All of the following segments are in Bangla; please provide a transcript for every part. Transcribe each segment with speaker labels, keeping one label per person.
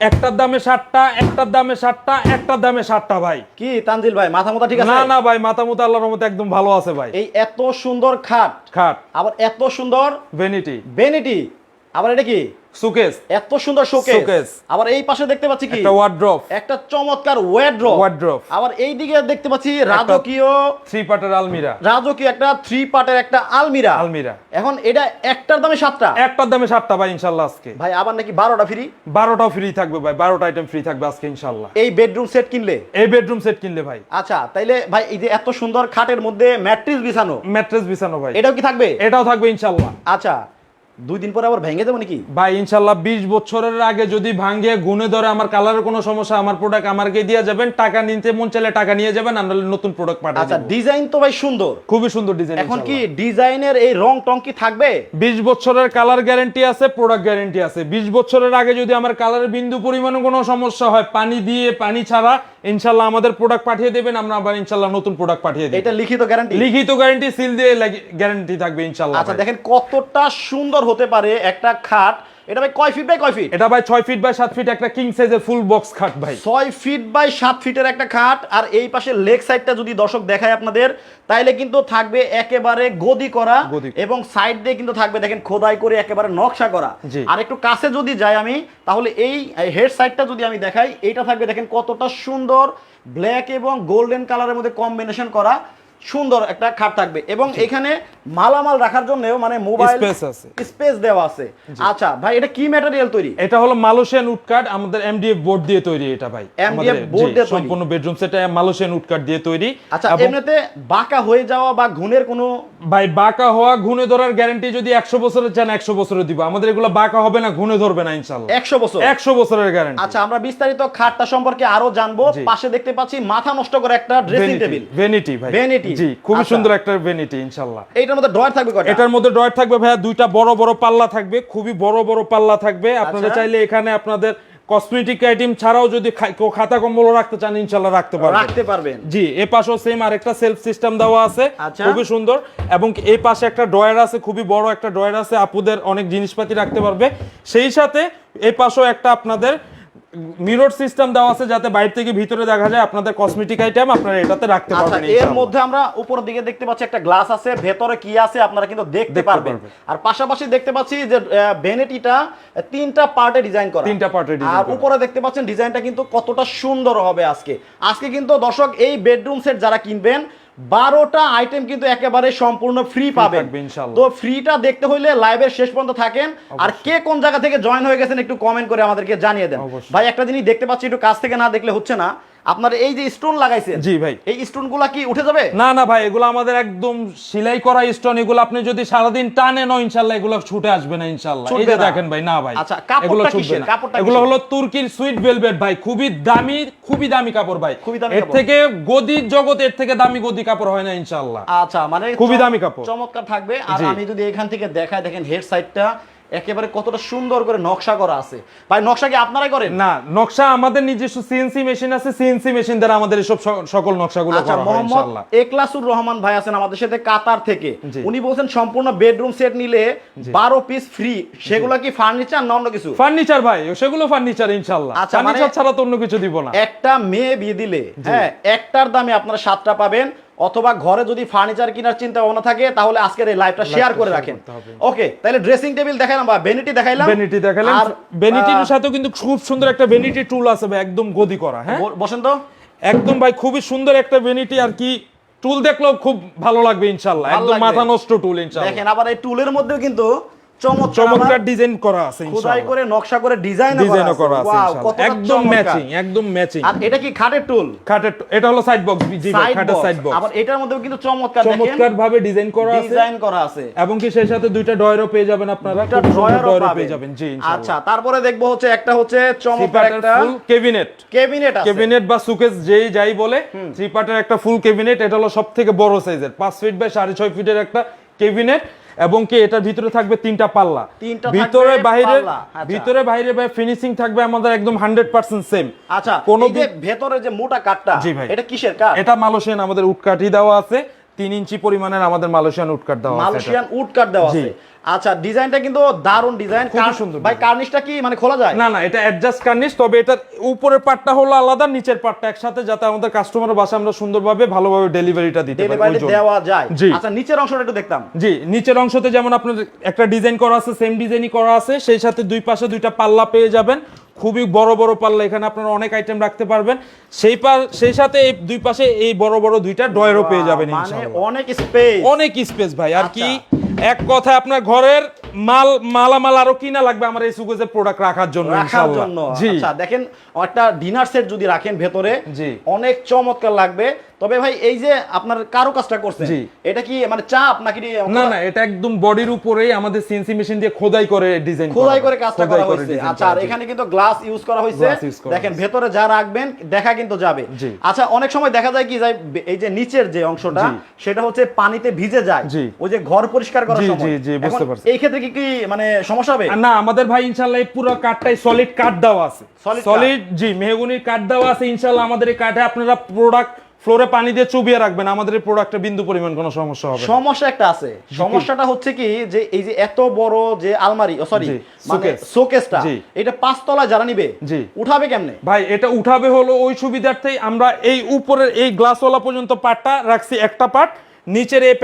Speaker 1: একটার দামে ষাটটা একটার দামে ষাটটা একটার দামে ষাটটা ভাই।
Speaker 2: কি তানজিল ভাই মাথা মোতা ঠিক আছে?
Speaker 1: না না ভাই মাথা মোতা আল্লাহর মতো একদম ভালো আছে ভাই।
Speaker 2: এই এত সুন্দর খাট
Speaker 1: খাট।
Speaker 2: আবার এত সুন্দর
Speaker 1: ভেনিটি
Speaker 2: বেনিটি আবার এটা কি?
Speaker 1: সুকেস
Speaker 2: এত সুন্দর শোকেস আবার এই পাশে দেখতে পাচ্ছি কি?
Speaker 1: একটা ওয়ার্ড্রপ
Speaker 2: একটা চমৎকার ওয়ার্ড্রপ
Speaker 1: Wardrobe।
Speaker 2: আবার এই দিকে দেখতে পাচ্ছি রাজকীয়
Speaker 1: থ্রি পার্টের আলমিরা।
Speaker 2: রাজকীয় একটা থ্রি পার্টের একটা আলমিরা।
Speaker 1: আলমিরা।
Speaker 2: এখন এটা একটার দামে সাতটা?
Speaker 1: একটার দামে ষাটটা ভাই আজকে।
Speaker 2: ভাই আবার নাকি বারোটা ফ্রি
Speaker 1: বারোটাও ফ্রি থাকবে ভাই বারোটা আইটেম ফ্রি থাকবে আজকে ইনশাল্লাহ।
Speaker 2: এই বেডরুম সেট কিনলে?
Speaker 1: এই বেডরুম সেট কিনলে ভাই।
Speaker 2: আচ্ছা তাইলে ভাই এই যে এত সুন্দর খাটের মধ্যে ম্যাট্রিক্স বিছানো।
Speaker 1: ম্যাট্রেস বিছানো ভাই।
Speaker 2: এটাও কি থাকবে?
Speaker 1: এটাও থাকবে ইনশাল্লাহ।
Speaker 2: আচ্ছা। দুই দিন পরে আবার ভেঙে দেবো নাকি?
Speaker 1: ভাই ইনশাল্লাহ বিশ বছরের আগে যদি ভাঙ্গে গুনে ধরে আমার কালারের কোনো সমস্যা আমার প্রোডাক্ট আমাকে দিয়ে যাবেন। টাকা নিতে মন চাইলে টাকা নিয়ে যাবেন আমরা নতুন প্রোডাক্ট পাঠাবো
Speaker 2: আচ্ছা ডিজাইন তো ভাই সুন্দর।
Speaker 1: খুবই সুন্দর ডিজাইন
Speaker 2: এখন কি ডিজাইনের এই রং টং কি থাকবে?
Speaker 1: বিশ বছরের কালার গ্যারেন্টি আছে প্রোডাক্ট গ্যারেন্টি আছে। বিশ বছরের আগে যদি আমার কালারের বিন্দু পরিমাণে কোনো সমস্যা হয় পানি দিয়ে পানি ছাড়া ইনশাল্লাহ আমাদের প্রোডাক্ট পাঠিয়ে দেবেন আমরা আবার ইনশাল্লাহ নতুন প্রোডাক্ট পাঠিয়ে দেব।
Speaker 2: এটা লিখিত গ্যারান্টি
Speaker 1: লিখিত গ্যারেন্টি সিল দিয়ে গ্যারান্টি থাকবে ইনশাল্লাহ
Speaker 2: আচ্ছা দেখেন কতটা সুন্দর হতে পারে একটা খাট। এটা ভাই কয় ফিট বাই কয় ফিট
Speaker 1: এটা ভাই ছয় ফিট বাই সাত ফিট একটা কিং সাইজের ফুল বক্স খাট ভাই।
Speaker 2: ছয় ফিট বাই সাত ফিটের একটা খাট। আর এই পাশে লেগ সাইডটা যদি দর্শক দেখায় আপনাদের তাইলে কিন্তু থাকবে একেবারে গদি করা। এবং সাইড দিয়ে কিন্তু থাকবে দেখেন খোদাই করে একেবারে নকশা করা। আর একটু কাছে যদি যাই আমি তাহলে এই হেড সাইডটা যদি আমি দেখাই এইটা থাকবে দেখেন কতটা সুন্দর ব্ল্যাক এবং গোল্ডেন কালারের মধ্যে কম্বিনেশন করা। সুন্দর একটা খাট থাকবে। এবং এখানে মালামাল রাখার জন্যও মানে মোবাইল
Speaker 1: Space আছে।
Speaker 2: স্পেস দেওয়া আছে। আচ্ছা ভাই এটা কি ম্যাটেরিয়াল তৈরি?
Speaker 1: এটা হলো মালয়েশিয়ান উডকাট আমাদের এমডিএফ বোর্ড দিয়ে তৈরি এটা ভাই।
Speaker 2: Board
Speaker 1: জি,
Speaker 2: দিয়ে
Speaker 1: সম্পূর্ণ বেডরুম সেটা মালয়েশিয়ান উডকাট দিয়ে তৈরি।
Speaker 2: আচ্ছা এমনিতে বাঁকা হয়ে যাওয়া বা ঘুণের কোনো
Speaker 1: ভাই বাঁকা হওয়া ঘুনে ধরার গ্যারান্টি যদি একশো বছরের চান একশো বছরের দিব। আমাদের এগুলো বাঁকা হবে না ঘুনে ধরবে না ইনশাল্লাহ
Speaker 2: একশো বছর?
Speaker 1: একশো বছরের গ্যারান্টি
Speaker 2: আচ্ছা আমরা বিস্তারিত খাটটা সম্পর্কে আরও জানব। পাশে দেখতে পাচ্ছি মাথা নষ্ট করে একটা ড্রেসিং টেবিল
Speaker 1: ভেনিটি ভাই।
Speaker 2: Vanity।
Speaker 1: জি খুবই
Speaker 2: আচ্ছা।
Speaker 1: সুন্দর একটা ভেনিটি ইনশাল্লাহ।
Speaker 2: এইটার মধ্যে ড্রয়ার থাকবে কয়টা?
Speaker 1: এটার মধ্যে ড্রয়ার থাকবে ভাইয়া দুইটা বড় বড় পাল্লা থাকবে খুবই বড় বড় পাল্লা থাকবে। আপনারা
Speaker 2: আচ্ছা।
Speaker 1: চাইলে এখানে আপনাদের কসমেটিক আইটেম ছাড়াও যদি খাতা কম্বল রাখতে চান ইনশাল্লাহ রাখতে পারবেন।
Speaker 2: রাখতে পারবেন।
Speaker 1: জি এ পাশেও সেম আরেকটা সেলফ সিস্টেম দেওয়া আছে
Speaker 2: আচ্ছা।
Speaker 1: খুবই সুন্দর। এবং এই পাশে একটা ড্রয়ার আছে খুবই বড় একটা ড্রয়ার আছে আপুদের অনেক জিনিসপাতি রাখতে পারবে। সেই সাথে এই পাশেও একটা আপনাদের মিরর সিস্টেম দেওয়া আছে যাতে বাইরে থেকে ভিতরে দেখা যায় আপনাদের কসমেটিক আইটেম আপনারা এটাতে রাখতে
Speaker 2: আচ্ছা
Speaker 1: পারবেন
Speaker 2: এর মধ্যে আমরা উপরের দিকে দেখতে পাচ্ছি একটা গ্লাস আছে ভেতরে কি আছে আপনারা কিন্তু দেখতে পারবেন। আর পাশাপাশি দেখতে পাচ্ছি যে ভেনেটিটা তিনটা পার্টে ডিজাইন করা।
Speaker 1: তিনটা এ design
Speaker 2: আর উপরে দেখতে পাচ্ছেন ডিজাইনটা কিন্তু কতটা সুন্দর হবে আজকে। আজকে কিন্তু দর্শক এই বেডরুম সেট যারা কিনবেন বারোটা আইটেম কিন্তু একেবারে সম্পূর্ণ ফ্রি পাবেন। তো ফ্রিটা দেখতে হইলে লাইভের শেষ পর্যন্ত থাকেন। আর কে কোন জায়গা থেকে জয়েন হয়ে গেছেন একটু কমেন্ট করে আমাদেরকে জানিয়ে দেন। ভাই একটা জিনিস দেখতে পাচ্ছি একটু কাছ থেকে না দেখলে হচ্ছে না। আপনার এই যে স্টোন লাগাইছেন
Speaker 1: জি ভাই।
Speaker 2: এই স্টোনগুলা কি উঠে যাবে?
Speaker 1: না না ভাই এগুলো আমাদের একদম সেলাই করা স্টোন এগুলো আপনি যদি সারাদিন টানে ন ইনশাল্লাহ এগুলো ছুটে আসবে না ইনশাল্লাহ। এই যে দেখেন ভাই না ভাই
Speaker 2: আচ্ছা, কাপড়টা
Speaker 1: এগুলো ছুটবে
Speaker 2: কিসের?
Speaker 1: না।
Speaker 2: কাপড়টা
Speaker 1: এগুলো হলো তুর্কির সুইট ভেলভেট ভাই খুবই দামি খুবই দামি কাপড় ভাই।
Speaker 2: খুবই দামি
Speaker 1: এর থেকে গদির জগৎ এর থেকে দামি গদি কাপড় হয় না ইনশাল্লাহ।
Speaker 2: আচ্ছা মানে
Speaker 1: খুবই দামি কাপড়।
Speaker 2: চমৎকার থাকবে। আর আমি যদি এখান থেকে দেখাই দেখেন হেড সাইডটা একেবারে কতটা সুন্দর করে নকশা করা আছে। ভাই নকশা কি আপনারাই করেন?
Speaker 1: না নকশা আমাদের নিজস্ব সিএনসি মেশিন আছে। সিএনসি মেশিন দ্বারা আমাদের এসব সকল নকশাগুলো
Speaker 2: আচ্ছা
Speaker 1: করা হয়
Speaker 2: মোহাম্মদ একলাসুর রহমান ভাই আছেন আমাদের সাথে কাতার থেকে। উনি বলছেন সম্পূর্ণ বেডরুম সেট নিলে বারো পিস ফ্রি সেগুলো কি ফার্নিচার না অন্য কিছু?
Speaker 1: ফার্নিচার ভাই সেগুলো ফার্নিচার ইনশাল্লাহ
Speaker 2: আচ্ছা, মানে-
Speaker 1: ফার্নিচার ছাড়া তো অন্য কিছু দিব না।
Speaker 2: একটা মেয়ে বিয়ে দিলে হ্যাঁ একটার দামে আপনারা সাতটা পাবেন। অথবা ঘরে যদি ফার্নিচার কেনার চিন্তা ভাবনা থাকে তাহলে আজকের এই লাইভটা শেয়ার করে রাখেন। ওকে তাহলে ড্রেসিং টেবিল দেখাইলাম বা ভ্যানিটি দেখাইলাম।
Speaker 1: ভ্যানিটি দেখালেন
Speaker 2: আর
Speaker 1: ভ্যানিটির সাথেও কিন্তু খুব সুন্দর একটা ভ্যানিটি টুল আছে ভাই একদম গদি করা হ্যাঁ?
Speaker 2: বসেন তো।
Speaker 1: একদম ভাই খুবই সুন্দর একটা ভ্যানিটি আর কি টুল দেখলেও খুব ভালো লাগবে ইনশাল্লাহ। একদম মাথা নষ্ট টুল ইনশাল্লাহ।
Speaker 2: দেখেন আবার এই টুলের মধ্যেও কিন্তু চমৎকার
Speaker 1: ডিজাইন করা আছে
Speaker 2: খোদাই করে নকশা করে ডিজাইন
Speaker 1: করা আছে। একদম ম্যাচিং একদম ম্যাচিং
Speaker 2: আর এটা কি খাটের টুল
Speaker 1: খাটের এটা হলো সাইড বক্স জি খাটের সাইড
Speaker 2: বক্স আবার এটার মধ্যেও কিন্তু চমৎকার দেখেন।
Speaker 1: চমৎকার ভাবে ডিজাইন করা আছে।
Speaker 2: ডিজাইন করা আছে।
Speaker 1: এবং কি সেই সাথে দুইটা ডয়ারও পেয়ে যাবেন আপনারা সুন্দর
Speaker 2: ড্রয়ারও
Speaker 1: ড্রয়ারও পেয়ে যাবেন। জি
Speaker 2: আচ্ছা তারপরে দেখব হচ্ছে একটা হচ্ছে চমৎকার একটা
Speaker 1: ফুল কেবিনেট
Speaker 2: কেবিনেট আছে।
Speaker 1: কেবিনেট বা সুকেস যেই যাই বলে থ্রি পার্টের একটা ফুল কেবিনেট এটা হলো সব থেকে বড় সাইজের পাঁচ ফিট বাই সাড়ে ছয় ফিটের একটা কেবিনেট এবং কি এটার ভিতরে থাকবে তিনটা পাল্লা। ভিতরে বাইরে
Speaker 2: আচ্ছা।
Speaker 1: ভিতরে বাইরে ভাই ফিনিশিং থাকবে আমাদের একদম হান্ড্রেড পার্সেন্ট সেম
Speaker 2: আচ্ছা
Speaker 1: কোন
Speaker 2: যে ভেতরে যে মোটা কাঠটা
Speaker 1: জি ভাই।
Speaker 2: এটা কিসের কাঠ?
Speaker 1: এটা মালয়েশিয়ান আমাদের উটকাঠি দেওয়া আছে। তিন ইঞ্চি পরিমাণের আমাদের মালয়েশিয়ান উটকাট দেওয়া।
Speaker 2: মালয়েশিয়ান উটকাট দেওয়া আছে। আচ্ছা ডিজাইনটা কিন্তু দারুণ ডিজাইন।
Speaker 1: খুবই সুন্দর
Speaker 2: ভাই। কার্নিশটা কি মানে খোলা যায়?
Speaker 1: না না এটা অ্যাডজাস্ট কার্নিশ তবে এটার উপরের পার্টটা হলো আলাদা নিচের পার্টটা একসাথে যাতে আমাদের কাস্টমারের বাসা আমরা সুন্দরভাবে ভালোভাবে ডেলিভারিটা দিতে পারি।
Speaker 2: ডেলিভারি। দেওয়া যায়। আচ্ছা নিচের অংশটা একটু দেখতাম।
Speaker 1: জি নিচের অংশতে যেমন আপনার একটা ডিজাইন করা আছে সেম ডিজাইনই করা আছে সেই সাথে দুই পাশে দুইটা পাল্লা পেয়ে যাবেন। খুবই বড় বড় পাল্লা এখানে আপনারা অনেক আইটেম রাখতে পারবেন। সেই পা সেই সাথে এই দুই পাশে এই বড় বড় দুইটা ড্রয়ারও পেয়ে যাবেন
Speaker 2: মানে অনেক স্পেস
Speaker 1: অনেক স্পেস ভাই আর কি
Speaker 2: আচ্ছা।
Speaker 1: এক কথায় আপনার ঘরের মাল মালামাল আরও কিনা লাগবে আমার এই সুগেজের প্রোডাক্ট রাখার জন্য
Speaker 2: রাখার জন্য। আচ্ছা দেখেন একটা ডিনার সেট যদি রাখেন ভেতরে অনেক চমৎকার লাগবে। তবে ভাই এই যে আপনার কারও কাজটা করছেন এটা কি মানে চাপ নাকি
Speaker 1: না না এটা একদম বডির উপরেই আমাদের সিএনসি মেশিন দিয়ে খোদাই করে ডিজাইন
Speaker 2: খোদাই করে কাজটা করা হয়েছে। আচ্ছা আর এখানে কিন্তু গ্লাস ইউজ করা হয়েছে। দেখেন ভেতরে যা রাখবেন দেখা কিন্তু যাবে। আচ্ছা অনেক সময় দেখা যায় কি যায় এই যে নিচের যে অংশটা সেটা হচ্ছে পানিতে ভিজে যায়। ওই যে ঘর পরিষ্কার করার সময়।
Speaker 1: জি, জি, বুঝতে পারছি।
Speaker 2: এই ক্ষেত্রে কি কি মানে সমস্যা হবে?
Speaker 1: না আমাদের ভাই ইনশাল্লাহ এই পুরো কাঠটাই সলিড কাঠ দেওয়া আছে। সলিড জি মেহগুনির কাঠ দেওয়া আছে ইনশাল্লাহ আমাদের এই কাঠে আপনারা প্রোডাক্ট ফ্লোরে পানি দিয়ে চুবিয়ে রাখবেন আমাদের এই প্রোডাক্টের বিন্দু পরিমাণ কোনো সমস্যা হবে
Speaker 2: সমস্যা একটা আছে। সমস্যাটা হচ্ছে কি যে এই যে এত বড় যে আলমারি সরি মানে। শোকেসটা
Speaker 1: এটা
Speaker 2: এটা পাঁচতলা যারা নিবে
Speaker 1: জি।
Speaker 2: উঠাবে কেমনে?
Speaker 1: ভাই এটা উঠাবে হলো ওই সুবিধার্থেই আমরা এই উপরের এই গ্লাসওয়ালা পর্যন্ত পাটটা রাখছি একটা পাট নিচের এই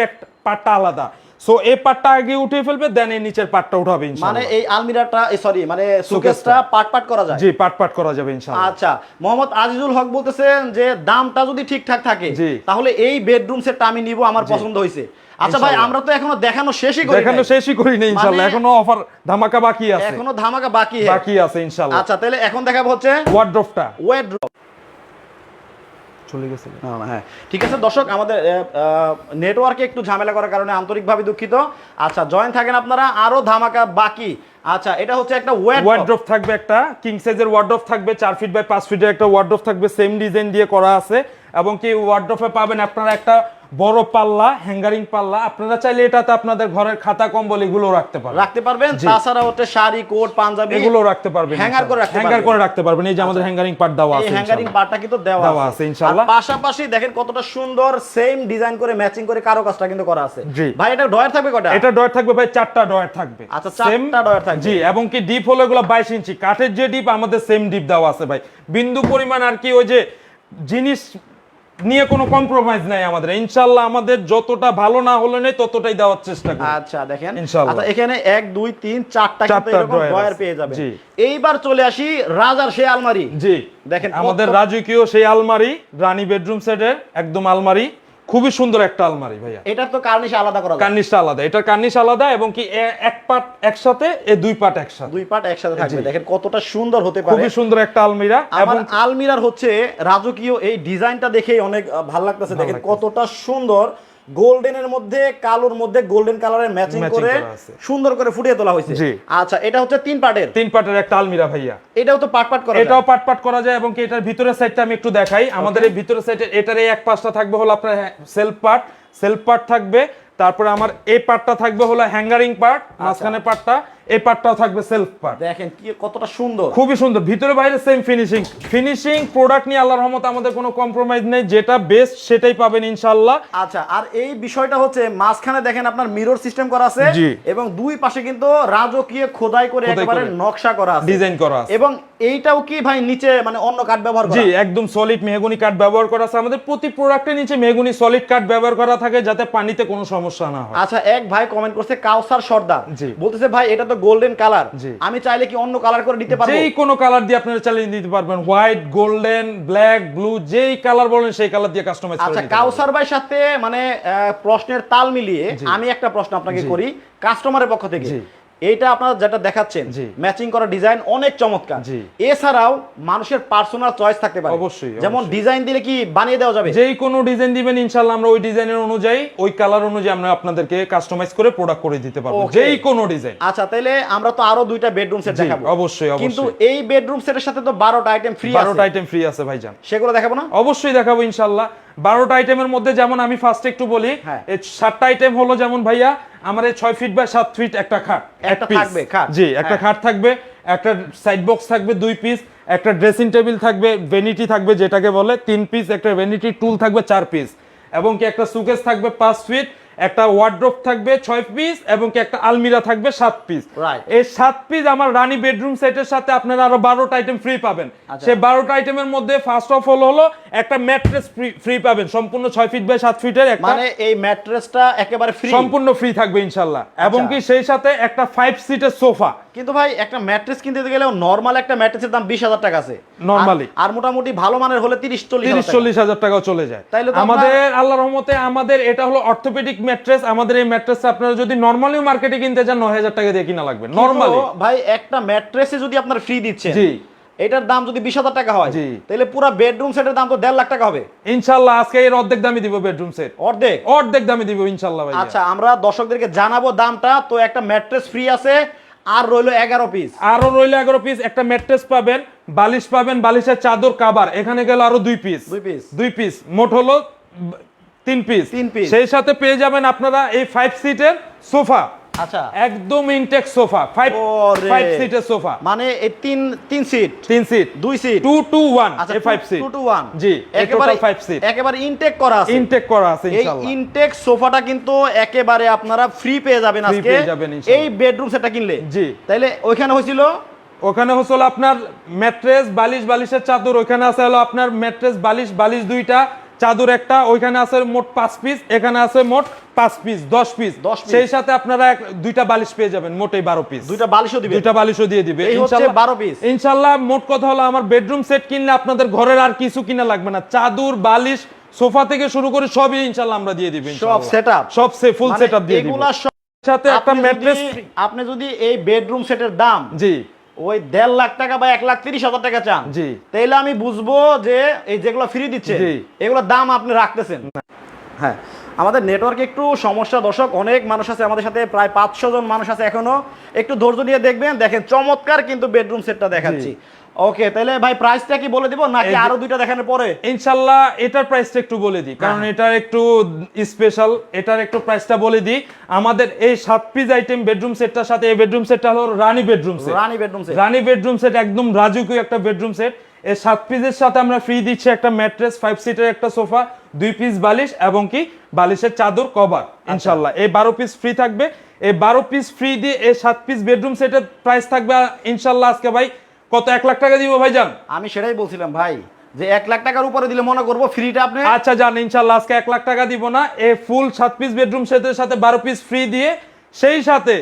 Speaker 1: পাটটা আলাদা। সো এই পার্টটা আগে উঠে ফেলবে দেন এই নিচের পার্টটা উঠাবে
Speaker 2: মানে এই আলমিরাটা সরি মানে শোকেসটা। পাট পাট করা যায়?
Speaker 1: জি পার্ট পার্ট করা যাবে ইনশাআল্লাহ।
Speaker 2: আচ্ছা মোহাম্মদ আজিজুল হক বলতেছেন যে দামটা যদি ঠিকঠাক থাকে। তাহলে এই বেডরুম সেটটা আমি নিব আমার পছন্দ হয়েছে আচ্ছা ভাই আমরা তো এখনও দেখানো শেষই করি
Speaker 1: দেখানো শেষই করি না ইনশাআল্লাহ।
Speaker 2: মানে-
Speaker 1: এখনও অফার ধামাকা বাকি আছে।
Speaker 2: এখনও ধামাকা বাকি।
Speaker 1: বাকি আছে ইনশাআল্লাহ।
Speaker 2: আচ্ছা তাহলে এখন দেখাবো হচ্ছে
Speaker 1: ওয়ার্ড্রপটা
Speaker 2: ওয়েড্রপ
Speaker 1: চলে গেছে।
Speaker 2: হ্যাঁ। ঠিক আছে দর্শক আমাদের নেটওয়ার্কে একটু ঝামেলা করার কারণে আন্তরিকভাবে দুঃখিত। আচ্ছা জয়েন থাকেন আপনারা আরও ধামাকা বাকি। আচ্ছা এটা হচ্ছে একটা
Speaker 1: ওয়ার্ড্রপ থাকবে একটা কিং সাইজের ওয়ার্ড্রপ থাকবে চার ফিট বাই পাঁচ ফিটের একটা ওয়ার্ড্রপ থাকবে সেম ডিজাইন দিয়ে করা আছে। এবং কি ওয়ার্ড্রপে পাবেন আপনারা একটা বড় পাল্লা হ্যাঙ্গারিং পাল্লা আপনারা চাইলে এটাতে আপনাদের ঘরের খাতা কম্বল এগুলো রাখতে পারেন
Speaker 2: রাখতে পারবেন তাছাড়া হচ্ছে শাড়ি কোট পাঞ্জাবি
Speaker 1: এগুলো রাখতে পারবেন
Speaker 2: হ্যাঙ্গার করে রাখতে
Speaker 1: হ্যাঙ্গার
Speaker 2: পারবেন।
Speaker 1: করে রাখতে পারবেন এই যে আমাদের হ্যাঙ্গারিং পার্ট দেওয়া আছে
Speaker 2: হ্যাঙ্গারিং পার্টটা কিন্তু দেওয়া
Speaker 1: আছে, ইনশাআল্লাহ।
Speaker 2: আর পাশাপাশি দেখেন কতটা সুন্দর সেম ডিজাইন করে ম্যাচিং করে কারও কাজটা কিন্তু করা আছে।
Speaker 1: জি।
Speaker 2: ভাই এটা ডয়ার থাকবে কয়টা?
Speaker 1: এটা ডয়ার থাকবে ভাই চারটা ডয়ার থাকবে।
Speaker 2: আচ্ছা, চারটা ডয়ার থাকবে।
Speaker 1: জি এবং কি ডিপ হলো এগুলো বাইশ ইঞ্চি। কাঠের যে ডিপ আমাদের সেম ডিপ দেওয়া আছে ভাই। বিন্দু পরিমাণ আর কি ওই যে জিনিস নিয়ে কোনো কম্প্রোমাইজ নাই আমাদের। ইনশাল্লাহ আমাদের যতটা ভালো না হলে নেই ততটাই দেওয়ার চেষ্টা করি।
Speaker 2: আচ্ছা দেখেন।
Speaker 1: ইনশাআল্লাহ।
Speaker 2: আচ্ছা এখানে এক দুই তিন চারটা কিন্তু এরকম
Speaker 1: বয়ার
Speaker 2: পেয়ে যাবেন।
Speaker 1: জি।
Speaker 2: এইবার চলে আসি রাজার সেই আলমারি।
Speaker 1: জি।
Speaker 2: দেখেন
Speaker 1: আমাদের রাজকীয় সেই আলমারি রানী বেডরুম সেটের একদম আলমারি। খুবই সুন্দর একটা আলমারি ভাইয়া।
Speaker 2: এটা তো কার্নিশ আলাদা করা
Speaker 1: কার্নিশটা আলাদা। এটা কার্নিশ আলাদা এবং কি এক পাট একসাথে এ দুই পাট একসাথে।
Speaker 2: দুই পাট একসাথে থাকবে। দেখেন কতটা সুন্দর হতে পারে।
Speaker 1: খুবই সুন্দর একটা আলমিরা এবং
Speaker 2: আমার আলমিরার হচ্ছে রাজকীয় এই ডিজাইনটা দেখেই অনেক ভালো লাগতেছে। দেখেন কতটা সুন্দর। গোল্ডেনের মধ্যে কালোর মধ্যে গোল্ডেন কালারের ম্যাচিং করে সুন্দর করে ফুটিয়ে তোলা হয়েছে। আচ্ছা এটা হচ্ছে তিন পার্টের
Speaker 1: তিন পার্টের একটা আলমিরা ভাইয়া।
Speaker 2: এটাও তো পাট পাট করা যায়।
Speaker 1: এটাও পাট পাট করা যায় এবং কি এটার ভিতরের সাইডটা আমি একটু দেখাই। আমাদের এই ভিতরের সাইডে এটার এই এক পাশটা থাকবে হলো আপনার সেলফ পার্ট সেলফ পার্ট থাকবে। তারপরে আমার এই পার্টটা থাকবে হলো হ্যাঙ্গারিং পার্ট মাঝখানে পার্টটা এই পার্টটাও থাকবে সেলফ পার্ট
Speaker 2: দেখেন কি কতটা সুন্দর।
Speaker 1: খুবই সুন্দর। ভিতরে বাইরে সেম ফিনিশিং ফিনিশিং প্রোডাক্ট নিয়ে আল্লাহর রহমতে আমাদের কোনো কম্প্রোমাইজ নেই। যেটা বেস্ট সেটাই পাবেন ইনশাআল্লাহ।
Speaker 2: আচ্ছা আর এই বিষয়টা হচ্ছে মাঝখানে দেখেন আপনার মিরর সিস্টেম করা আছে এবং দুই পাশে কিন্তু রাজকীয় খোদাই করে একেবারে নকশা করা আছে।
Speaker 1: ডিজাইন করা আছে।
Speaker 2: এবং এইটাও কি ভাই নিচে মানে অন্য কাঠ ব্যবহার করা?
Speaker 1: জি একদম সলিড মেহগুনি কাঠ ব্যবহার করা আছে। আমাদের প্রতি প্রোডাক্টের নিচে মেহগুনি সলিড কাঠ ব্যবহার করা থাকে যাতে পানিতে কোনো সমস্যা না হয়।
Speaker 2: আচ্ছা এক ভাই কমেন্ট করছে কাউসার সর্দার।
Speaker 1: জি।
Speaker 2: বলতেছে ভাই এটা তো গোল্ডেন কালার আমি চাইলে কি অন্য কালার করে দিতে পারব?
Speaker 1: যেই কোনো কালার দিয়ে আপনারা চালিয়ে দিতে পারবেন। হোয়াইট গোল্ডেন ব্ল্যাক ব্লু যেই কালার বলেন সেই কালার দিয়ে কাস্টমাইজ করে
Speaker 2: আচ্ছা কাউসার ভাই সাথে মানে প্রশ্নের তাল মিলিয়ে আমি একটা প্রশ্ন আপনাকে করি কাস্টমারের পক্ষ থেকে। এইটা আপনারা যেটা দেখাচ্ছেন ম্যাচিং করা ডিজাইন অনেক চমৎকার। এছাড়াও মানুষের পার্সোনাল চয়েস থাকতে পারে।
Speaker 1: অবশ্যই,
Speaker 2: যেমন ডিজাইন দিলে কি বানিয়ে দেওয়া যাবে?
Speaker 1: যেই কোনো ডিজাইন দিবেন ইনশাআল্লাহ আমরা ওই ডিজাইনের অনুযায়ী ওই কালার অনুযায়ী আমরা আপনাদেরকে কাস্টমাইজ করে প্রোডাক্ট করে দিতে পারব। যেই কোনো ডিজাইন
Speaker 2: আচ্ছা তাহলে আমরা তো আরও দুইটা বেডরুম সেট দেখাবো।
Speaker 1: অবশ্যই, অবশ্যই।
Speaker 2: কিন্তু এই বেডরুম সেটের সাথে তো বারোটা আইটেম ফ্রি আছে।
Speaker 1: আইটেম ফ্রি আছে ভাইজান।
Speaker 2: সেগুলো দেখাবো না?
Speaker 1: অবশ্যই দেখাবো ইনশাল্লাহ বারোটা আইটেমের মধ্যে যেমন আমি ফার্স্ট একটু বলি
Speaker 2: হ্যাঁ।
Speaker 1: এই সাতটা আইটেম হলো যেমন ভাইয়া আমার এই ছয় ফিট বা সাত ফিট একটা খাট এক
Speaker 2: একটা। থাকবে, খাট।
Speaker 1: জি একটা
Speaker 2: হ্যাঁ।
Speaker 1: খাট থাকবে একটা সাইড বক্স থাকবে দুই পিস একটা ড্রেসিং টেবিল থাকবে ভেনিটি থাকবে যেটাকে বলে তিন পিস একটা ভেনিটি টুল থাকবে চার পিস এবং কি একটা সুকেস থাকবে পাঁচ ফিট একটা ওয়ার্ড্রোপ থাকবে ছয় পিস এবং কি একটা আলমিরা থাকবে সাত পিস. এই সাত পিস আমার রানী বেডরুম সেটের সাথে আপনারা আরও বারোটা আইটেম ফ্রি পাবেন
Speaker 2: আচ্ছা।
Speaker 1: সেই বারোটা আইটেমের মধ্যে ফার্স্ট অফ অল হলো একটা ম্যাট্রেস ফ্রি পাবেন। সম্পূর্ণ ছয় ফিট বাই সাত ফিটের একটা
Speaker 2: মানে এই ম্যাট্রেসটা একেবারে ফ্রি
Speaker 1: সম্পূর্ণ ফ্রি থাকবে ইনশাল্লাহ। এবং
Speaker 2: আচ্ছা।
Speaker 1: কি সেই সাথে একটা ফাইভ সিটের সোফা
Speaker 2: কিন্তু ভাই একটা ম্যাট্রেস কিনতে গেলেও নর্মাল একটা ম্যাট্রেসের দাম বিশ হাজার টাকা আছে।
Speaker 1: Normally।
Speaker 2: আর- মোটামুটি ভালো মানের হলে তিরিশ চল্লিশ
Speaker 1: তিরিশ চল্লিশ হাজার টাকাও চলে যায়।
Speaker 2: তাইলে তো
Speaker 1: আমাদের আল্লাহ রহমতে আমাদের এটা হলো অর্থোপেডিক ম্যাট্রেস। আমাদের এই ম্যাট্রেস আপনারা যদি নর্মালি মার্কেটে কিনতে চান নয় হাজার টাকা দিয়ে কিনা লাগবে। নর্মালি
Speaker 2: ভাই একটা ম্যাট্রেসে যদি আপনার ফ্রি দিচ্ছে
Speaker 1: জি।
Speaker 2: এটার দাম যদি বিশ হাজার টাকা হয় তাহলে পুরো বেডরুম সেটের দাম তো দেড় লাখ টাকা হবে।
Speaker 1: ইনশাল্লাহ আজকে এর অর্ধেক দামই দিব বেডরুম সেট
Speaker 2: অর্ধেক?
Speaker 1: অর্ধেক দামে দিব ইনশাল্লাহ ভাই
Speaker 2: আচ্ছা আমরা দর্শকদেরকে জানাব দামটা। তো একটা ম্যাট্রেস ফ্রি আছে আর রইল এগারো পিস
Speaker 1: আরও রইল এগারো পিস একটা ম্যাট্রেস পাবেন বালিশ পাবেন বালিশের চাদর কাবার এখানে গেল আরও দুই পিস
Speaker 2: দুই পিস
Speaker 1: দুই পিস মোট হলো তিন পিস
Speaker 2: তিন পিস
Speaker 1: সেই সাথে পেয়ে যাবেন আপনারা এই ফাইভ সিটের সোফা
Speaker 2: আচ্ছা।
Speaker 1: একদম ইনটেক সোফা ফাইভ
Speaker 2: ওরে।
Speaker 1: ফাইভ সিটের সোফা
Speaker 2: মানে এই তিন তিন সিট
Speaker 1: তিন সিট
Speaker 2: দুই সিট
Speaker 1: টু এই সিট
Speaker 2: টু
Speaker 1: জি
Speaker 2: একেবারে
Speaker 1: সিট
Speaker 2: একেবারে ইনটেক করা আছে।
Speaker 1: ইনটেক করা আছে
Speaker 2: এই ইনটেক সোফাটা কিন্তু একেবারে আপনারা ফ্রি পেয়ে যাবেন আজকে। এই বেডরুম সেটটা কিনলে।
Speaker 1: জি।
Speaker 2: তাইলে ওইখানে হয়েছিল
Speaker 1: ওখানে হচ্ছে আপনার ম্যাট্রেস বালিশ বালিশের চাদর ওইখানে আছে হলো আপনার ম্যাট্রেস বালিশ বালিশ দুইটা চাদর একটা ওইখানে আছে মোট পাঁচ পিস এখানে আছে মোট পাঁচ পিস দশ পিস
Speaker 2: 10
Speaker 1: সেই সাথে আপনারা দুইটা বালিশ পেয়ে যাবেন মোট এই বারো পিস
Speaker 2: দুইটা বালিশও দিবে
Speaker 1: দুইটা বালিশও দিয়ে দিবে।
Speaker 2: 12 piece।
Speaker 1: ইনশাল্লাহ মোট কথা হলো আমার বেডরুম সেট কিনলে আপনাদের ঘরের আর কিছু কিনা লাগবে না। চাদর বালিশ সোফা থেকে শুরু করে সবই ইনশাল্লাহ আমরা দিয়ে দিবেন
Speaker 2: সব সেটআপ
Speaker 1: সব সে ফুল সেটআপ দিয়ে দিব। সাথে একটা ম্যাট্রেস
Speaker 2: আপনি যদি এই বেডরুম সেটের দাম
Speaker 1: জি।
Speaker 2: ওই দেড় লাখ টাকা বা এক লাখ তিরিশ হাজার টাকা চান।
Speaker 1: জি।
Speaker 2: তাইলে আমি বুঝব যে এই যেগুলো ফ্রি দিচ্ছে এগুলোর দাম আপনি রাখতেছেন। হ্যাঁ আমাদের নেটওয়ার্ক একটু সমস্যা দর্শক অনেক মানুষ আছে আমাদের সাথে প্রায় পাঁচশো জন মানুষ আছে এখনও। একটু ধৈর্য নিয়ে দেখবেন দেখেন চমৎকার কিন্তু বেডরুম সেটটা দেখাচ্ছি। ওকে তাহলে ভাই প্রাইসটা কি বলে দিব? নাকি আরও দুইটা দেখানোর পরে?
Speaker 1: ইনশাল্লাহ এটার প্রাইসটা একটু বলে দিই। কারণ
Speaker 2: হ্যাঁ।
Speaker 1: এটার একটু স্পেশাল এটার একটু প্রাইসটা বলে দিই। আমাদের এই সাত পিস আইটেম বেডরুম সেটটার সাথে এই বেডরুম সেটটা হলো Rani bedroom set
Speaker 2: Rani bedroom set
Speaker 1: Rani bedroom set একদম রাজুকীয় একটা বেডরুম সেট এই সাত পিসের সাথে আমরা ফ্রি দিচ্ছি একটা ম্যাট্রেস ফাইভ সিটের একটা সোফা দুই পিস বালিশ এবং কি? বালিশের চাদর কভার
Speaker 2: আচ্ছা।
Speaker 1: ইনশাল্লাহ। এই বারো পিস ফ্রি থাকবে। এই বারো পিস ফ্রি দিয়ে এই সাত পিস বেডরুম সেটের প্রাইস থাকবে ইনশাল্লাহ আজকে ভাই কত এক লাখ টাকা দিব ভাইজান?
Speaker 2: আমি সেটাই বলছিলাম ভাই যে এক লাখ টাকার উপরে দিলে মনে করব ফ্রিটা আপনি
Speaker 1: আচ্ছা জান ইনশাল্লাহ আজকে এক লাখ টাকা দিব না এই ফুল সাত পিস বেডরুম সেটের সাথে বারো পিস ফ্রি দিয়ে সেই সাথে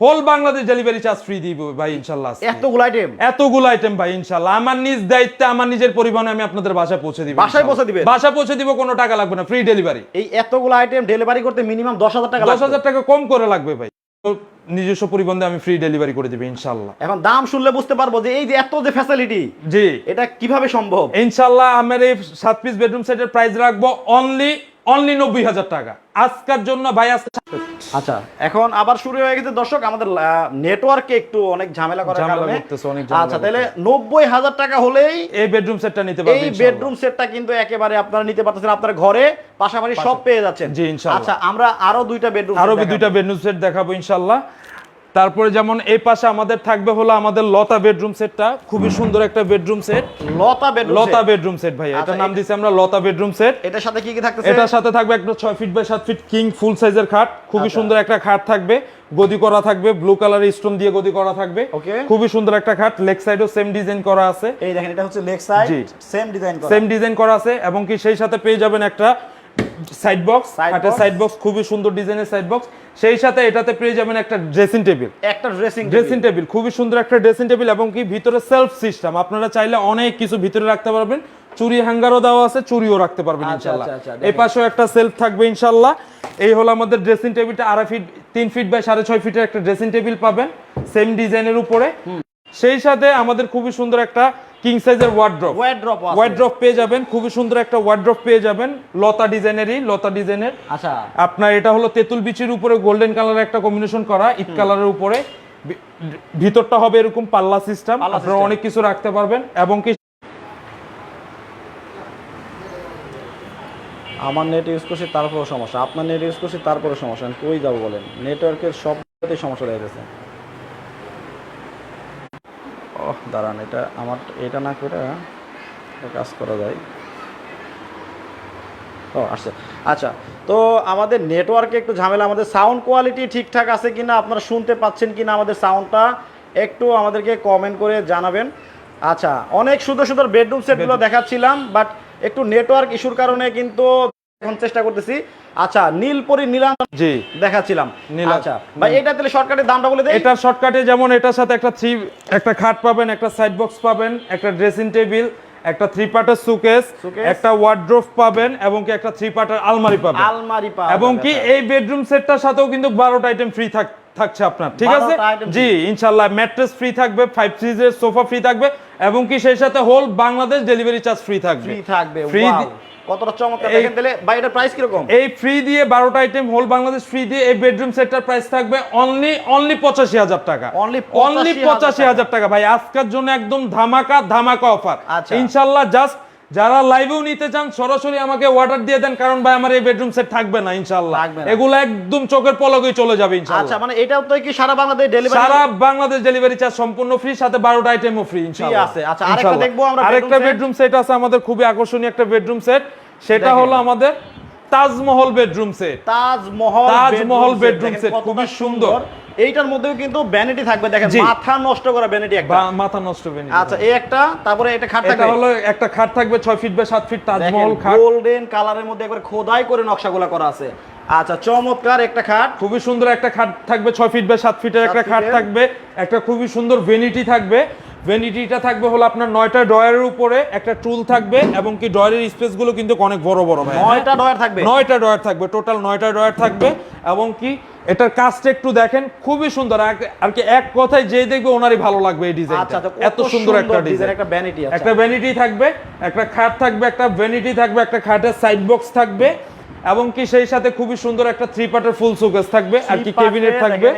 Speaker 1: whole Bangladesh delivery charge free দিব ভাই ইনশাল্লাহ
Speaker 2: এতগুলো আইটেম
Speaker 1: এতগুলো আইটেম ভাই ইনশাল্লাহ। আমার নিজ দায়িত্বে আমার নিজের পরিবহনে আমি আপনাদের বাসায় পৌঁছে দিব
Speaker 2: বাসায় পৌঁছে দিবেন?
Speaker 1: বাসায় পৌঁছে দিব কোনো টাকা লাগবে না ফ্রি ডেলিভারি
Speaker 2: এই এতগুলো আইটেম ডেলিভারি করতে মিনিমাম দশ হাজার টাকা
Speaker 1: দশ। হাজার টাকা কম করে লাগবে ভাই। নিজস্ব পরিবন্ধে আমি ফ্রি ডেলিভারি করে দিবে ইনশাল্লাহ।
Speaker 2: এখন দাম শুনলে বুঝতে পারব যে এই যে এত যে ফ্যাসিলিটি
Speaker 1: জি।
Speaker 2: এটা কীভাবে সম্ভব?
Speaker 1: ইনশাল্লাহ আমার এই সাত পিস বেডরুম সেটের প্রাইস রাখব অনলি অনলি নব্বই হাজার টাকা। আজকার জন্য ভাই আজকে
Speaker 2: আচ্ছা এখন আবার শুরু হয়ে গেছে। দর্শক আমাদের নেটওয়ার্কে একটু অনেক ঝামেলা করার কারণে। আচ্ছা তাহলে নব্বই হাজার টাকা হলেই
Speaker 1: এই বেডরুম সেটটা নিতে পারবেন
Speaker 2: এই। বেডরুম সেটটা কিন্তু একেবারে আপনারা নিতে পারতেছেন আপনার ঘরে পাশাপাশি সব পেয়ে যাচ্ছেন।
Speaker 1: জি, ইনশাআল্লাহ।
Speaker 2: আচ্ছা আমরা আরও দুইটা বেডরুম
Speaker 1: আরও দুইটা বেডরুম সেট দেখাবো ইনশাল্লাহ তারপরে যেমন এই পাশে আমাদের থাকবে হলো আমাদের লতা বেডরুম সেটটা খুবই সুন্দর একটা bedroom set.
Speaker 2: Lata bedroom
Speaker 1: Lata bedroom set ভাই
Speaker 2: আচ্ছা,
Speaker 1: এটার নাম
Speaker 2: এটা-
Speaker 1: দিছি আমরা লতা বেডরুম সেট।
Speaker 2: এটার সাথে কি কি থাকতেছে?
Speaker 1: এটার সাথে থাকবে একটা ছয় ফিট বাই সাত ফিট কিং ফুল সাইজের খাট খুবই
Speaker 2: আচ্ছা।
Speaker 1: সুন্দর একটা খাট থাকবে। গদি করা থাকবে ব্লু কালারের স্টোন দিয়ে গদি করা থাকবে. খুবই সুন্দর একটা খাট লেগ সাইডও সেম ডিজাইন করা আছে।
Speaker 2: এই দেখেন এটা হচ্ছে লেগ সাইড সেম ডিজাইন করা।
Speaker 1: সেম ডিজাইন করা আছে এবং কি সেই সাথে পেয়ে যাবেন একটা side box
Speaker 2: box।
Speaker 1: Side box খুবই সুন্দর ডিজাইনের সাইড বক্স সেই সাথে এটাতে পেয়ে যাবেন একটা ড্রেসিং টেবিল
Speaker 2: একটা ড্রেসিং
Speaker 1: ড্রেসিং টেবিল খুবই সুন্দর একটা ড্রেসিং টেবিল এবং কি ভিতরে সেলফ সিস্টেম আপনারা চাইলে অনেক কিছু ভিতরে রাখতে পারবেন। চুরি হ্যাঙ্গারও দেওয়া আছে চুরিও রাখতে পারবেন
Speaker 2: আচ্ছা,
Speaker 1: ইনশাল্লাহ।
Speaker 2: আচ্ছা, আচ্ছা,
Speaker 1: এই পাশেও একটা সেলফ থাকবে ইনশাল্লাহ। এই হলো আমাদের ড্রেসিং টেবিলটা আড়াই ফিট তিন ফিট বাই সাড়ে ছয় ফিটের একটা ড্রেসিং টেবিল পাবেন। সেম ডিজাইনের উপরে। সেই সাথে আমাদের খুবই সুন্দর একটা কিং সাইজের ওয়ার্ড্রপ
Speaker 2: ওয়ার্ড্রপ
Speaker 1: ওয়ার্ড্রপ পেয়ে যাবেন খুবই সুন্দর একটা ওয়ার্ড্রপ পেয়ে যাবেন লতা ডিজাইনেরই লতা ডিজাইনের।
Speaker 2: আচ্ছা।
Speaker 1: আপনার এটা হলো তেঁতুল বিচির উপরে গোল্ডেন কালারের একটা কম্বিনেশন করা ইট কালারের উপরে। ভিতরটা হবে এরকম পাল্লা সিস্টেম আপনারা অনেক কিছু রাখতে পারবেন এবং কি
Speaker 2: আমার নেট ইউজ করছি তারপরে সমস্যা। আপনার নেট ইউজ করছি তারপরে সমস্যা। কই যাব বলেন? নেটওয়ার্কের সবটাতে সমস্যা দেখা গেছে। ও দাঁড়ান এটা আমার এটা না করে কাজ করা যায়। ও আসছে। আচ্ছা তো আমাদের নেটওয়ার্কে একটু ঝামেলা আমাদের সাউন্ড কোয়ালিটি ঠিকঠাক আছে কিনা আপনারা শুনতে পাচ্ছেন কিনা আমাদের সাউন্ডটা একটু আমাদেরকে কমেন্ট করে জানাবেন। আচ্ছা অনেক সুন্দর সুন্দর বেডরুম সেটগুলো দেখাচ্ছিলাম বাট একটু নেটওয়ার্ক ইস্যুর কারণে কিন্তু এখন চেষ্টা করতেছি। আচ্ছা নীলপরি নীলাঞ্জন
Speaker 1: জি।
Speaker 2: দেখাচ্ছিলাম।
Speaker 1: নীলা-
Speaker 2: আচ্ছা ভাই এটা তাহলে দামটা বলে দেই
Speaker 1: এটা শর্টকাটে যেমন এটার সাথে একটা থ্রি একটা খাট পাবেন একটা সাইড বক্স পাবেন একটা ড্রেসিং টেবিল একটা থ্রি পার্টের সুকেস একটা ওয়ার্ড্রোফ পাবেন এবং কি একটা থ্রি পার্টের আলমারি পাবেন।
Speaker 2: আলমারি পাওয়া
Speaker 1: এবং কি
Speaker 2: আচ্ছা।
Speaker 1: এই বেডরুম সেটটার সাথেও কিন্তু বারোটা আইটেম ফ্রি থাকছে আপনার ঠিক আছে? জি ইনশাল্লাহ ম্যাট্রেস ফ্রি থাকবে ফাইভ সিরিজের সোফা ফ্রি থাকবে এবং কি সেই সাথে whole Bangladesh delivery charge free থাকবে।
Speaker 2: ফ্রি থাকবে
Speaker 1: ফ্রি!
Speaker 2: কতটা চমৎকার দেখেন তাহলে ভাই এটার প্রাইস কীরকম?
Speaker 1: এই ফ্রি দিয়ে বারোটা আইটেম হোল বাংলাদেশ ফ্রি দিয়ে এই বেডরুম সেটটার প্রাইস থাকবে অনলি অনলি পঁচাশি হাজার টাকা। অনলি
Speaker 2: অনলি
Speaker 1: পঁচাশি হাজার টাকা। ভাই আজকের জন্য একদম ধামাকা ধামাকা অফার
Speaker 2: আচ্ছা।
Speaker 1: ইনশাল্লাহ জাস্ট যারা লাইভেও নিতে চান সরাসরি আমাকে অর্ডার দিয়ে দেন কারণ ভাই আমার এই বেডরুম সেট থাকবে না
Speaker 2: না।
Speaker 1: এগুলো একদম চোখের পলকেই চলে যাবে
Speaker 2: আচ্ছা মানে এটাও তো কি সারা বাংলাদেশ ডেলিভারি
Speaker 1: সারা বাংলাদেশ ডেলিভারি চার্জ সম্পূর্ণ ফ্রি সাথে বারোটা আইটেমও ফ্রি ইনশাল্লাহ
Speaker 2: আছে। আচ্ছা, আরেকটা দেখব আমরা
Speaker 1: আরেকটা বেডরুম সেট আছে আমাদের খুবই আকর্ষণীয় একটা বেডরুম সেট সেটা হলো আমাদের Taj Mahal bedroom set
Speaker 2: Taj Mahal
Speaker 1: Taj Mahal bedroom
Speaker 2: set
Speaker 1: খুবই সুন্দর।
Speaker 2: এইটার মধ্যেও কিন্তু ভ্যানিটি থাকবে দেখেন মাথা নষ্ট করা ভ্যানিটি একটা।
Speaker 1: মাথা নষ্ট বেনি
Speaker 2: আচ্ছা এই একটা তারপরে এটা খাট
Speaker 1: এটা
Speaker 2: থাকবে।
Speaker 1: হলো একটা খাট থাকবে ছয় ফিট বাই সাত ফিট তাজমহল খাট।
Speaker 2: গোল্ডেন কালারের মধ্যে একবার খোদাই করে নকশাগুলো করা আছে। আচ্ছা চমৎকার একটা খাট।
Speaker 1: খুবই সুন্দর একটা খাট থাকবে ছয় ফিট বাই সাত ফিটের একটা খাট থাকবে। একটা খুবই সুন্দর ভেনিটি থাকবে। ভেনিটিটা থাকবে হলো আপনার নয়টা ডয়ারের উপরে একটা টুল থাকবে এবং কি ডয়ারের স্পেসগুলো কিন্তু অনেক বড় বড় ভাই
Speaker 2: নয়টা ডয়ার থাকবে।
Speaker 1: নয়টা ডয়ার থাকবে টোটাল নয়টা ডয়ার থাকবে এবং কি এটার কাজটা একটু দেখেন খুবই সুন্দর। আর- কি এক কথায় যে দেখবে ওনারই ভালো লাগবে এই ডিজাইনটা
Speaker 2: আচ্ছা,
Speaker 1: এত সুন্দর একটা ডিজাইন
Speaker 2: একটা ভ্যানিটি আছে।
Speaker 1: একটা ভ্যানিটি থাকবে একটা খাট থাকবে একটা ভ্যানিটি থাকবে একটা খাটের সাইড বক্স থাকবে এবং কি সেই সাথে খুবই সুন্দর একটা থ্রি পার্টের ফুল সুকেস থাকবে আর কি কেবিনেট থাকবে।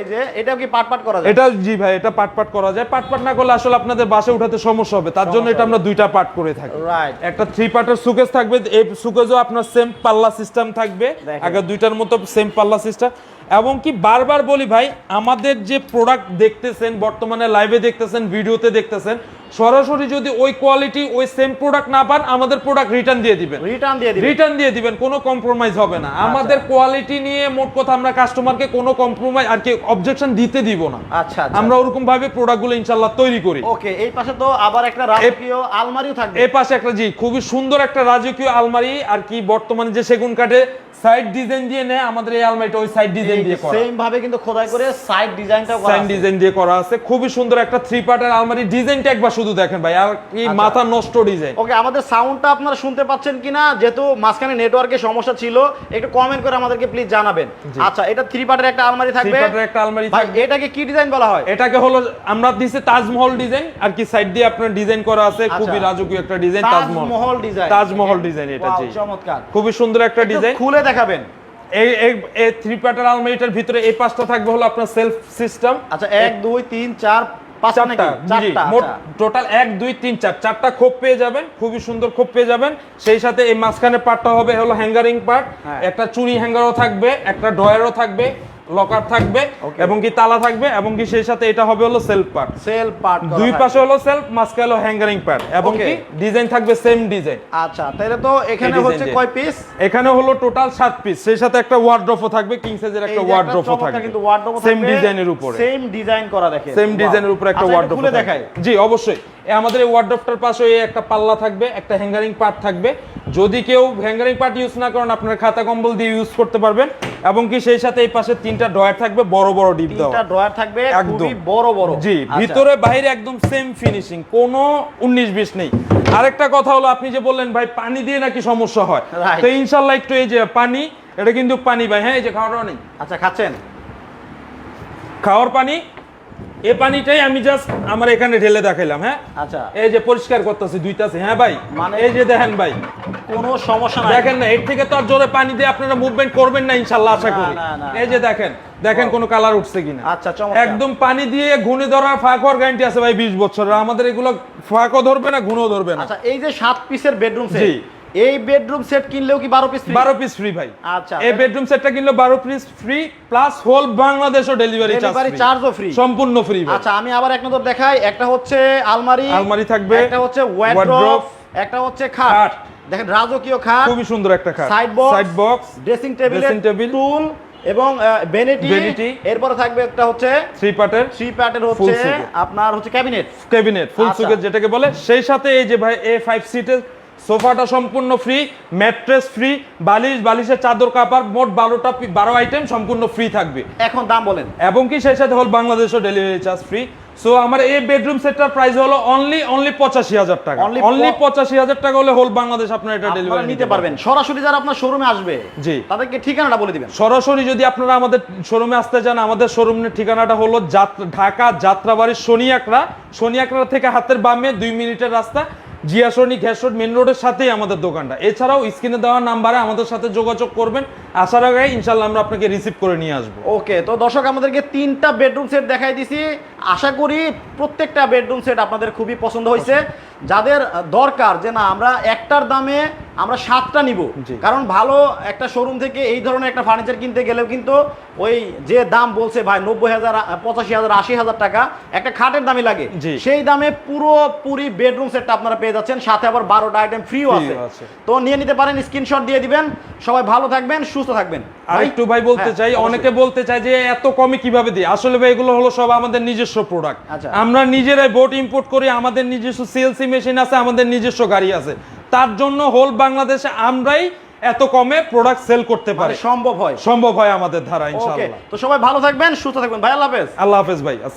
Speaker 2: এটাও কি পাট পাট করা যায়?
Speaker 1: এটা জি ভাই এটা পাট পাট করা যায়। পাট পাট না করলে আসলে আপনাদের বাসে উঠাতে সমস্যা হবে। তার জন্য এটা আমরা দুইটা পার্ট করে থাকি।
Speaker 2: রাইট
Speaker 1: একটা থ্রি পার্টের সুকেস থাকবে এই সুকেজও আপনার সেম পাল্লা সিস্টেম থাকবে। আগে দুইটার মতো সেম পাল্লা সিস্টেম এবং কি বারবার বলি ভাই আমাদের যে প্রোডাক্ট দেখতেছেন বর্তমানে লাইভে দেখতেছেন ভিডিওতে দেখতেছেন সরাসরি যদি ওই কোয়ালিটি ওই সেম প্রোডাক্ট না পান আমাদের প্রোডাক্ট রিটার্ন দিয়ে দিবেন।
Speaker 2: রিটার্ন দিয়ে দিবেন।
Speaker 1: রিটার্ন দিয়ে দিবেন কোনো কম্প্রোমাইজ হবে না। আমাদের কোয়ালিটি নিয়ে মোট কথা আমরা কাস্টমারকে কোনো কম্প্রোমাইজ আর কি অবজেকশন দিতে দিব না।
Speaker 2: আচ্ছা আচ্ছা।
Speaker 1: আমরা ওরকম ভাবে প্রোডাক্টগুলো ইনশাল্লাহ তৈরি করি।
Speaker 2: ওকে এই পাশে তো আবার একটা রাজকীয় আলমারিও থাকবে।
Speaker 1: এই পাশে একটা জি খুবই সুন্দর একটা রাজকীয় আলমারি আর কি বর্তমানে যে সেগুন কাঠে সাইড ডিজাইন দিয়ে নেয় আমাদের এই আলমারিটা ওই সাইড ডিজাইন দিয়ে করা।
Speaker 2: সেম ভাবে কিন্তু খোদাই করে সাইড ডিজাইনটাও করা
Speaker 1: সাইড ডিজাইন দিয়ে করা আছে। খুবই সুন্দর একটা থ্রি পার্টের আলমারি। ডিজাইনটা একবার শুধু দেখেন ভাই আর কি
Speaker 2: আচ্ছা।
Speaker 1: মাথা নষ্ট ডিজাইন।
Speaker 2: ওকে আমাদের সাউন্ডটা আপনারা শুনতে পাচ্ছেন কিনা? যেহেতু মাঝখানে নেটওয়ার্কের সমস্যা ছিল একটু কমেন্ট করে আমাদেরকে প্লিজ জানাবেন। আচ্ছা এটা থ্রি পার্টের একটা আলমারি থাকবে।
Speaker 1: থ্রি পার্টের একটা আলমারি থাকবে।
Speaker 2: এটাকে কি ডিজাইন বলা হয়?
Speaker 1: এটাকে হলো আমরা দিছি তাজমহল ডিজাইন আর কি সাইড দিয়ে আপনার ডিজাইন করা আছে খুবই
Speaker 2: আচ্ছা।
Speaker 1: রাজকীয় একটা design Taj Mahal.
Speaker 2: Taj Mahal design
Speaker 1: Taj Mahal design এটা জি।
Speaker 2: চমৎকার।
Speaker 1: খুবই সুন্দর একটা ডিজাইন
Speaker 2: খুলে দেখাবেন।
Speaker 1: এই থ্রি পার্টের আলমারিটার ভিতরে এই পাঁচটা থাকবে হলো আপনার সেলফ সিস্টেম
Speaker 2: আচ্ছা এক দুই তিন চার
Speaker 1: চারটা মোট
Speaker 2: আচ্ছা।
Speaker 1: টোটাল এক দুই তিন চার। চারটা খোপ পেয়ে যাবেন খুবই সুন্দর খোপ পেয়ে যাবেন। সেই সাথে এই মাঝখানে পার্টটা হবে হলো হ্যাঙ্গারিং পার্ট। একটা চুরি হ্যাঙ্গারও থাকবে একটা ড্রয়ারও থাকবে। লকার থাকবে এবং কি তালা থাকবে এবং কি সেই সাথে এটা হবে হলো সেলফ পার্ট
Speaker 2: সেল পার্ট
Speaker 1: দুই পাশে হলো সেলফ মাঝখানে হলো হ্যাঙ্গারিং পার্ট এবং কি ডিজাইন থাকবে সেম ডিজাইন
Speaker 2: আচ্ছা তাহলে তো এখানে হচ্ছে কয় পিস
Speaker 1: এখানে হলো টোটাল সাত পিস সেই সাথে একটা ওয়ার্ড্রপও থাকবে কিং সাইজের একটা ওয়ার্ড্রপও থাকবে।
Speaker 2: কিন্তু ওয়ার্ড্রোব
Speaker 1: সেম ডিজাইনের উপরে।
Speaker 2: সেম ডিজাইন করা দেখে
Speaker 1: সেম ডিজাইনের উপরে একটা ওয়ার্ড্রপ
Speaker 2: খুলে দেখায়
Speaker 1: জি অবশ্যই। আমাদের এই ওয়ার্ড্রপটার পাশে এই একটা পাল্লা থাকবে একটা হ্যাঙ্গারিং পার্ট থাকবে। যদি কেউ হ্যাঙ্গারিং পার্ট ইউজ না করেন আপনার খাতা কম্বল দিয়ে ইউজ করতে পারবেন। এবং কি সেই সাথে এই পাশে তিনটা ড্রয়ার থাকবে বড় বড় ডিপ দেওয়া।
Speaker 2: তিনটা ড্রয়ার থাকবে খুবই বড় বড়।
Speaker 1: জি
Speaker 2: আচ্ছা।
Speaker 1: ভিতরে বাইরে একদম সেম ফিনিশিং কোনো উনিশ বিশ নেই। আরেকটা কথা হলো আপনি যে বললেন ভাই পানি দিয়ে নাকি সমস্যা হয়? তো ইনশাল্লাহ একটু এই যে পানি এটা কিন্তু পানি ভাই। হ্যাঁ এই যে খাওয়াটাও নেই।
Speaker 2: আচ্ছা খাচ্ছেন?
Speaker 1: খাওয়ার পানি এই পানিটাই আমি জাস্ট আমার এখানে ঢেলে দেখাইলাম হ্যাঁ?
Speaker 2: আচ্ছা।
Speaker 1: এই যে পরিষ্কার করতেছি দুইটাছে হ্যাঁ ভাই? মানে এই যে দেখেন ভাই।
Speaker 2: কোনো সমস্যা নাই।
Speaker 1: দেখেন না এর থেকে তো আর জোরে পানি দিয়ে আপনারা মুভমেন্ট করবেন না ইনশাল্লাহ আশা করি। এই যে দেখেন দেখেন কোনো কালার উঠছে কিনা।
Speaker 2: আচ্ছা চমৎকার।
Speaker 1: একদম পানি দিয়ে ঘুনে ধরার ফাঁক হওয়ার গ্যারান্টি আছে ভাই বিশ বছরের। আমাদের এগুলো ফাঁকও ধরবে না ঘুনেও ধরবে না।
Speaker 2: আচ্ছা এই যে সাত পিসের বেডরুম। সেট এই বেডরুম সেট কিনলেও কি বারো পিস
Speaker 1: বারো পিস ফ্রি ভাই।
Speaker 2: আচ্ছা
Speaker 1: এই বেডরুম সেটটা কিনলে বারো পিস ফ্রি প্লাস হোল বাংলাদেশও ডেলিভারি চার্জ
Speaker 2: ডেলিভারি
Speaker 1: চার্জ
Speaker 2: চার্জও ফ্রি
Speaker 1: সম্পূর্ণ ফ্রি ভাই।
Speaker 2: আচ্ছা আমি আবার এক নজর দেখাই একটা হচ্ছে আলমারি
Speaker 1: আলমারি থাকবে,
Speaker 2: একটা হচ্ছে ওয়ার্ড্রপ একটা হচ্ছে খাট। দেখেন রাজকীয় খাট
Speaker 1: খুবই সুন্দর একটা খাট।
Speaker 2: Side box
Speaker 1: side box
Speaker 2: dressing table
Speaker 1: Dressing table,
Speaker 2: টুল এবং বেনেটি
Speaker 1: vanity,
Speaker 2: এরপরে থাকবে একটা হচ্ছে
Speaker 1: থ্রি পার্টের
Speaker 2: থ্রি প্যাটের হচ্ছে আপনার হচ্ছে ক্যাবিনেট
Speaker 1: ক্যাবিনেট ফুল। সুকেট যেটাকে বলে সেই সাথে এই যে ভাই এ ফাইভ সিটের সোফাটা সম্পূর্ণ ফ্রি ম্যাট্রেস ফ্রি বালিশ বালিশের চাদর কাপড় মোট বারোটা বারো আইটেম সম্পূর্ণ ফ্রি থাকবে।
Speaker 2: এখন দাম বলেন।
Speaker 1: এবং কি সেই সাথে হল বাংলাদেশও ডেলিভারি চার্জ ফ্রি সো আমার এই বেডরুম সেটটার প্রাইস হলো অনলি অনলি পঁচাশি হাজার টাকা। অনলি পঁচাশি হাজার টাকা হলে হোল বাংলাদেশ আপনার এটা ডেলিভারি
Speaker 2: নিতে পারবেন। সরাসরি যারা আপনার শোরুমে আসবে
Speaker 1: জি।
Speaker 2: তাদেরকে ঠিকানাটা বলে দিবেন।
Speaker 1: সরাসরি যদি আপনারা আমাদের শোরুমে আসতে চান আমাদের শোরুমের ঠিকানাটা হলো ঢাকা যাত্রাবাড়ির শনিয়াকড়া শনিয়াকড়া থেকে হাতের বামে দুই মিনিটের রাস্তা। জিয়াসনি গ্যাস মেন রোডের সাথেই আমাদের দোকানটা। এছাড়াও স্ক্রিনে দেওয়া নাম্বারে আমাদের সাথে যোগাযোগ করবেন। আসার আগে ইনশাল্লাহ আমরা আপনাকে রিসিভ করে নিয়ে আসব।
Speaker 2: ওকে তো দর্শক আমাদেরকে তিনটা বেডরুম সেট দেখাই দিছি। আশা করি প্রত্যেকটা বেডরুম সেট আপনাদের খুবই পছন্দ হয়েছে। যাদের দরকার যে না আমরা একটার দামে আমরা সাতটা নিব। কারণ ভালো একটা শোরুম থেকে এই ধরনের একটা ফার্নিচার কিনতে গেলেও কিন্তু ওই যে দাম বলছে ভাই নব্বই হাজার পঁচাশি হাজার আশি হাজার টাকা একটা খাটের দামই লাগে। সেই দামে পুরোপুরি বেডরুম সেটটা আপনারা পেয়ে যাচ্ছেন সাথে আবার বারোটা আইটেম ফ্রিও আছে। তো নিয়ে নিতে পারেন স্ক্রিনশট দিয়ে দিবেন সবাই ভালো থাকবেন সুস্থ থাকবেন।
Speaker 1: আর একটু ভাই বলতে
Speaker 2: হ্যাঁ,
Speaker 1: চাই অনেকে বলতে চায় যে এত কমে কীভাবে দিই? আসলে ভাই এগুলো হলো সব আমাদের নিজস্ব প্রোডাক্ট
Speaker 2: আচ্ছা।
Speaker 1: আমরা নিজেরাই বোট ইম্পোর্ট করি আমাদের নিজস্ব সিএলসি মেশিন আছে আমাদের নিজস্ব গাড়ি আছে। তার জন্য হোল বাংলাদেশে আমরাই এত কমে প্রোডাক্ট সেল করতে পারি।
Speaker 2: মানে সম্ভব হয়।
Speaker 1: সম্ভব হয় আমাদের ধারা ইনশাআল্লাহ।
Speaker 2: তো সবাই ভালো থাকবেন সুস্থ থাকবেন। ভাই আল্লাহ হাফেজ।
Speaker 1: আল্লাহ হাফেজ ভাই